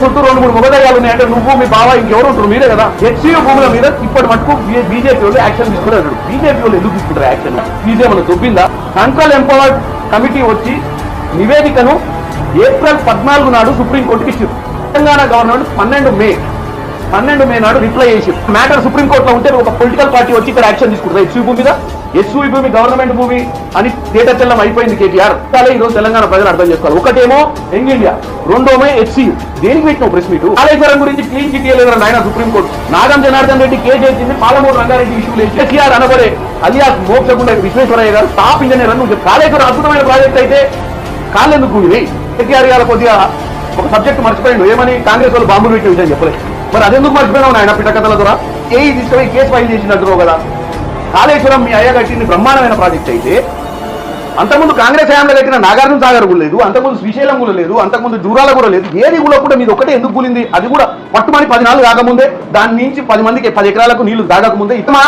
చుట్టూ రెండు మూడు మొగదయ్యాలు ఉన్నాయంటే నువ్వు మీ బావ ఇంకెవరు ఉంటారు? మీరే కదా. హెచ్సీ భూముల మీద ఇప్పటి మటుకు బీజేపీ వాళ్ళు యాక్షన్ తీసుకున్నారు. బీజేపీ వాళ్ళు ఎందుకు తీసుకుంటారు యాక్షన్? బీజేపీ దొబ్బిందా? సెంట్రల్ ఎంపవర్డ్ కమిటీ వచ్చి నివేదికను ఏప్రిల్ పద్నాలుగు నాడు సుప్రీంకోర్టుకి ఇచ్చారు తెలంగాణ గవర్నమెంట్ పన్నెండు మే పన్నెండు మే నాడు రిప్లై చేసి మ్యాటర్ సుప్రీంకోర్టులో ఉంటే ఒక పొలిటికల్ పార్టీ వచ్చి ఇక్కడ యాక్షన్ తీసుకుంటారు ఎస్వీ భూమి మీద భూమి? గవర్నమెంట్ భూమి? అని తేట తెల్లం అయిపోయింది కేటీఆర్. అలాగే ఈరోజు తెలంగాణ ప్రజలు అర్థం చేసుకోవాలి. ఒకటేమో యంగ్ ఇండియా రెండోమే హెచ్సియు దేనికి పెట్టిన ప్రెస్ మీట్ కాళేశ్వరం గురించి క్లీన్ చిట్ ఇవ్వలేదు నాయన supreme court Nagam Janardhan Reddy case చేసింది పాలమూరు రంగారెడ్డి ఇష్యూ లేదు కేసీఆర్ అనబడే అలియాస్ మోక్షకుండా విశ్వేశ్వరయ్య గారు టాప్ ఇంజనీర్ అని నువ్వు కాళేశ్వరం అద్భుతమైన ప్రాజెక్ట్ అయితే కాళ్ళెందుకు కూలినాయి కేటీఆర్ గారు కొద్దిగా ఒక సబ్జెక్ట్ మర్చిపోయిండు. ఏమని? కాంగ్రెస్ వాళ్ళు బాంబులు పెట్టే విషయం చెప్పలేదు మరి అదెందుకు మర్చిపోయినావు ఆయన పిట్టకథల ద్వారా? ఏ తీసుకొని కేసు ఫైల్ చేసినట్టు కదా? కాళేశ్వరం మీ అయ్య కట్టిన బ్రహ్మాండమైన ప్రాజెక్ట్ అయితే అంతకుముందు కాంగ్రెస్ హయాంలో కట్టిన నాగార్జున సాగర్ కూడా లేదు అంతకుముందు శ్రీశైలం కూడా లేదు అంతకుముందు జూరాల కూడా లేదు. ఏది కూడా కూడా మీద ఒకటే ఎందుకు కూలింది? అది కూడా పట్టుమని పది నాలుగు కాకముందే దాని నుంచి పది మందికి పది ఎకరాలకు నీళ్ళు తాగకముందే ఇతమా?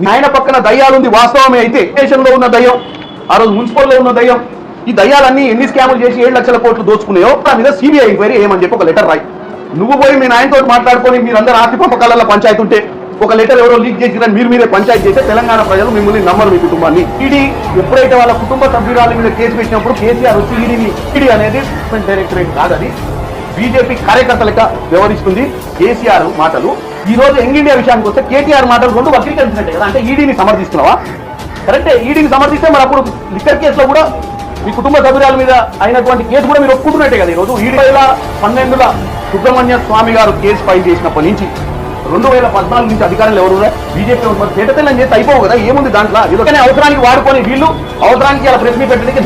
నాయన పక్కన దయ్యాలు ఉంది వాస్తవమే అయితే దేశంలో ఉన్న దయ్యం? ఆ రోజు మున్సిపల్లో ఉన్న దయ్యం. ఈ దయ్యాలన్నీ ఎన్ని స్కాములు చేసి ఏడు లక్షల కోట్లు దోచుకున్నాయో దాని మీద సిబిఐ ఎంక్వైరీ ఏమని చెప్పి ఒక లెటర్ రాయి. నువ్వు పోయి మీ నాయనతో మాట్లాడుకొని మీరందరూ ఆస్తి పంపకాలలో పంచాయతీ ఉంటే ఒక లెటర్ ఎవరో లీక్ చేసిరని మీరు మీరే పంచాయతీ చేస్తే తెలంగాణ ప్రజలు మిమ్మల్ని నమ్మరు మీ కుటుంబాన్ని. ఈడీ ఎప్పుడైతే వాళ్ళ కుటుంబ సభ్యురాల మీద కేసు పెట్టినప్పుడు కేసీఆర్ వచ్చి ఈడీని ఈడీ అనేది డైరెక్టరేట్ కాదని బీజేపీ కార్యకర్తలకు వ్యవహరిస్తుంది కేసీఆర్ మాటలు. ఈ రోజు యంగ్ ఇండియా విషయానికి వస్తే కేటీఆర్ మాటలు రెండు వక్రీకరించినట్టే కదా అంటే ఈడీని సమర్థిస్తున్నావా? కరెక్టే ఈడీని సమర్థిస్తే మరి అప్పుడు లిక్కర్ కేసులో కూడా మీ కుటుంబ సభ్యురాల మీద అయినటువంటి కేసు కూడా మీరు ఒప్పుకుంటున్నట్టే కదా ఈరోజు ఈడీ పన్నెండుల సుబ్రహ్మణ్య స్వామి గారు కేసు ఫైల్ చేసినప్పటి నుంచి రెండు వేల పద్నాలుగు నుంచి అధికారులు ఎవరు బీజేపీ మరి తేటతెల్లని చేస్తే అయిపోవు కదా? ఏముంది దాంట్లో? అవసరానికి వాడుకొని వీళ్ళు అవసరానికి అలా ప్రశ్న పెట్టడానికి